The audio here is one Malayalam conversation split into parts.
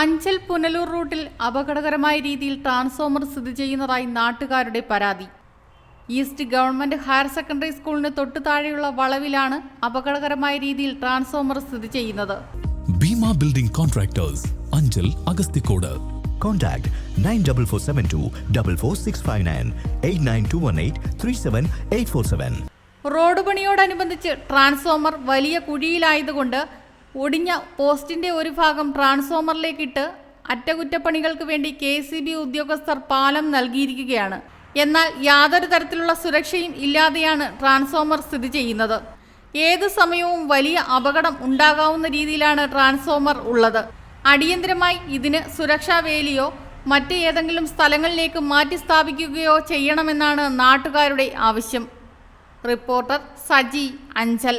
അഞ്ചൽ പുനലൂർ റൂട്ടിൽ അപകടകരമായ രീതിയിൽ ട്രാൻസ്ഫോമർ സ്ഥിതി ചെയ്യുന്നതായി നാട്ടുകാരുടെ പരാതി. ഈസ്റ്റ് ഗവൺമെന്റ് ഹയർ സെക്കൻഡറി സ്കൂളിന് തൊട്ടു താഴെയുള്ള വളവിലാണ് അപകടകരമായ രീതിയിൽ ട്രാൻസ്ഫോമർ സ്ഥിതി ചെയ്യുന്നത്. Bhima building contractors Anchal Agasthikode. Contact 94472 44659 89218 37847. Road പണിയോടനുബന്ധിച്ച് transformer വലിയ കുഴിയിലായതുകൊണ്ട് ഒടിഞ്ഞ പോസ്റ്റിന്റെ ഒരു ഭാഗം ട്രാൻസ്ഫോമറിലേക്കിട്ട് അറ്റകുറ്റപ്പണികൾക്ക് വേണ്ടി കെ സി ബി ഉദ്യോഗസ്ഥർ പാലം നൽകിയിരിക്കുകയാണ്. എന്നാൽ യാതൊരു തരത്തിലുള്ള സുരക്ഷയും ഇല്ലാതെയാണ് ട്രാൻസ്ഫോമർ സ്ഥിതി ചെയ്യുന്നത്. ഏതു സമയവും വലിയ അപകടം ഉണ്ടാകാവുന്ന രീതിയിലാണ് ട്രാൻസ്ഫോമർ ഉള്ളത്. അടിയന്തരമായി ഇതിന് സുരക്ഷാ വേലിയോ മറ്റ് ഏതെങ്കിലും സ്ഥലങ്ങളിലേക്ക് മാറ്റി സ്ഥാപിക്കുകയോ ചെയ്യണമെന്നാണ് നാട്ടുകാരുടെ ആവശ്യം. Reporter Saji Anchal.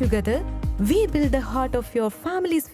Together, we build the heart of your family's